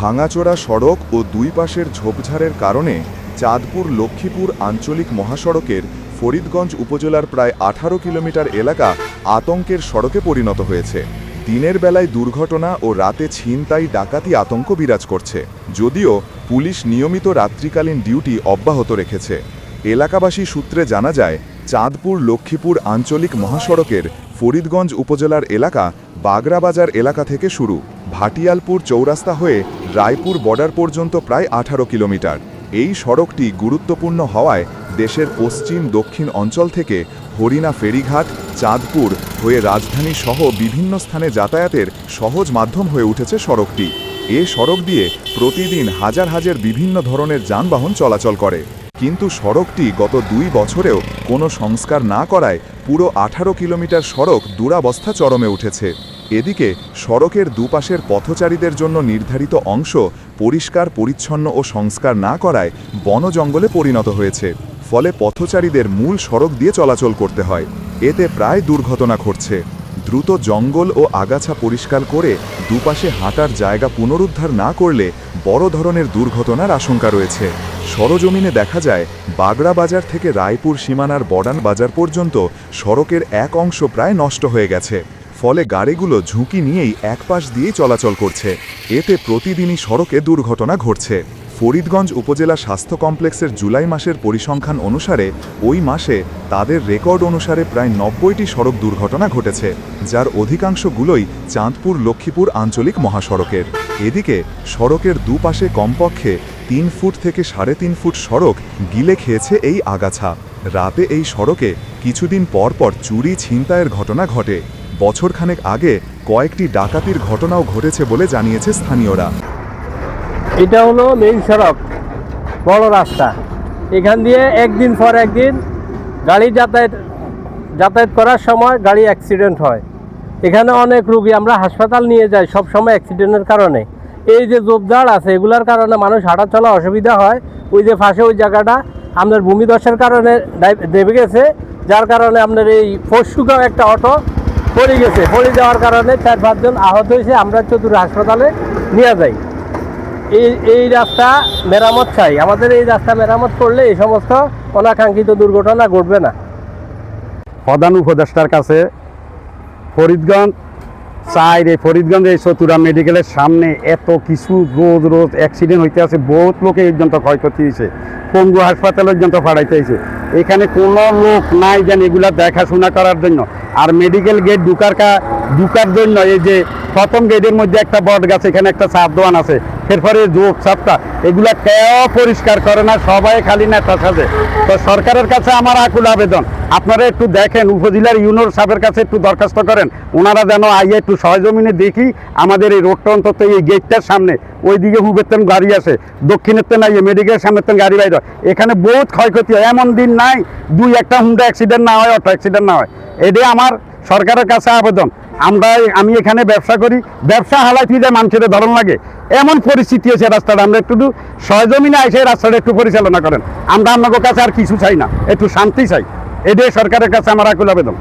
ভাঙাচোরা সড়ক ও দুই পাশের ঝোপঝাড়ের কারণে চাঁদপুর লক্ষ্মীপুর আঞ্চলিক মহাসড়কের ফরিদগঞ্জ উপজেলার প্রায় আঠারো কিলোমিটার এলাকা আতঙ্কের সড়কে পরিণত হয়েছে। দিনের বেলায় দুর্ঘটনা ও রাতে ছিনতাই ডাকাতি আতঙ্ক বিরাজ করছে। যদিও পুলিশ নিয়মিত রাত্রিকালীন ডিউটি অব্যাহত রেখেছে। এলাকাবাসী সূত্রে জানা যায়, চাঁদপুর লক্ষ্মীপুর আঞ্চলিক মহাসড়কের ফরিদগঞ্জ উপজেলার এলাকা বাগরাবাজার এলাকা থেকে শুরু। ভাটিয়ালপুর চৌরাস্তা হয়ে রায়পুর বর্ডার পর্যন্ত প্রায় আঠারো কিলোমিটার। এই সড়কটি গুরুত্বপূর্ণ হওয়ায় দেশের পশ্চিম, দক্ষিণ অঞ্চল থেকে হরিণা ফেরিঘাট, চাঁদপুর হয়ে রাজধানী সহ বিভিন্ন স্থানে যাতায়াতের সহজ মাধ্যম হয়ে উঠেছে সড়কটি। এ সড়ক দিয়ে প্রতিদিন হাজার হাজার বিভিন্ন ধরনের যানবাহন চলাচল করে। কিন্তু সড়কটি গত দুই বছরেও কোনো সংস্কার না করায় পুরো আঠারো কিলোমিটার সড়ক দুরাবস্থা চরমে উঠেছে। এদিকে সড়কের দুপাশের পথচারীদের জন্য নির্ধারিত অংশ পরিষ্কার, পরিচ্ছন্ন ও সংস্কার না করায় বন জঙ্গলে পরিণত হয়েছে। ফলে পথচারীদের মূল সড়ক দিয়ে চলাচল করতে হয়। এতে প্রায় দুর্ঘটনা ঘটছে। দ্রুত জঙ্গল ও আগাছা পরিষ্কার করে দুপাশে হাঁটার জায়গা পুনরুদ্ধার না করলে বড় ধরনের দুর্ঘটনার আশঙ্কা রয়েছে। সরজমিনে দেখা যায়, বাগড়া বাজার থেকে রায়পুর সীমানার বডান বাজার পর্যন্ত সড়কের এক অংশ প্রায় নষ্ট হয়ে গেছে। ফলে গাড়িগুলো ঝুঁকি নিয়েই এক পাশ দিয়েই চলাচল করছে। এতে প্রতিদিনই সড়কে দুর্ঘটনা ঘটছে। ফরিদগঞ্জ উপজেলা স্বাস্থ্য কমপ্লেক্সের জুলাই মাসের পরিসংখ্যান অনুসারে ওই মাসে তাদের রেকর্ড অনুসারে প্রায় নব্বইটি সড়ক দুর্ঘটনা ঘটেছে, যার অধিকাংশগুলোই চাঁদপুর লক্ষ্মীপুর আঞ্চলিক মহাসড়কের। এদিকে সড়কের দুপাশে কমপক্ষে তিন ফুট থেকে সাড়ে তিন ফুট সড়ক গিলে খেয়েছে এই আগাছা। রাতে এই সড়কে কিছুদিন পর পর চুরি ছিনতাইয়ের ঘটনা ঘটে। বছরখানেক আগে কয়েকটি ডাকাতির ঘটনাও ঘটেছে বলে জানিয়েছে স্থানীয়রা। এটা হলো মেইন সড়ক, বড় রাস্তা। এখান দিয়ে একদিন পর একদিন গাড়ি যাতায়াত যাতায়াত করার সময় গাড়ি অ্যাক্সিডেন্ট হয়। এখানে অনেক রুগী, আমরা হাসপাতাল নিয়ে যাই সব সময় অ্যাক্সিডেন্টের কারণে। এই যে জোবদার আছে, এগুলার কারণে মানুষ হাঁটা চলা অসুবিধা হয়। ওই যে ফাঁসে ওই জায়গাটা আপনার ভূমিদশার কারণে দেবে গেছে। যার কারণে আপনার এই পরশুগাঁও একটা অটো পড়ে গেছে। পড়ে যাওয়ার কারণে চার পাঁচজন আহত হয়েছে। আমরা চতুর হাসপাতালে নিয়ে যাই। এই এই রাস্তা মেরামত চাই। আমাদের এই রাস্তা মেরামত করলে এই সমস্ত অনাকাঙ্ক্ষিত দুর্ঘটনা ঘটবে না। প্রধান উপদেষ্টার কাছে ফরিদগঞ্জ চাই রে। ফরিদগঞ্জ এই চতুরা মেডিকেলের সামনে এত কিছু রোজ রোজ অ্যাক্সিডেন্ট হইতে আছে। বহুত লোকে পর্যন্ত ক্ষয়ক্ষতি হয়েছে পঙ্গু হাসপাতাল পর্যন্ত ফাড়াইতে হয়েছে এখানে কোনো লোক নাই যেন এগুলা দেখাশোনা করার জন্য। আর মেডিকেল গেট ঢুকার কা ঢুকার জন্য এই যে প্রথম গেটের মধ্যে একটা বট গাছ, এখানে একটা চাপ দোয়ান আছে। এরপরে যোগ চাপটা এগুলা কেউ পরিষ্কার করে না, সবাই খালি নেতা সাজে। তো সরকারের কাছে আমার আকুল আবেদন, আপনারা একটু দেখেন, উপজেলার ইউনোর সাহেবের কাছে একটু দরখাস্ত করেন। ওনারা যেন আইয়ে একটু সহজমিনে দেখি আমাদের এই রোডটা অন্তত এই গেটটার সামনে, ওইদিকে হুবের গাড়ি আছে, দক্ষিণের তেন আইয়ে মেডিকেলের সামনের তেন গাড়ি বাইর এখানে বহুত ক্ষয়ক্ষতি হয়, এমন দিন নাই, দুই একটা হুন্ডা অ্যাক্সিডেন্ট না হয় অটো অ্যাক্সিডেন্ট না হয়। এটাই আমার সরকারের কাছে আবেদন। আমরা আমি এখানে ব্যবসা করি, ব্যবসা হালাইতে যায় মানুষের ধরন লাগে। এমন পরিস্থিতি হয়েছে রাস্তাটা, আমরা একটু সহজমিনে এসে রাস্তাটা একটু পরিচালনা করেন। আমরা আপনাদের কাছে আর কিছু চাই না, একটু শান্তি চাই। এটাই সরকারের কাছে আমার আকুল আবেদন।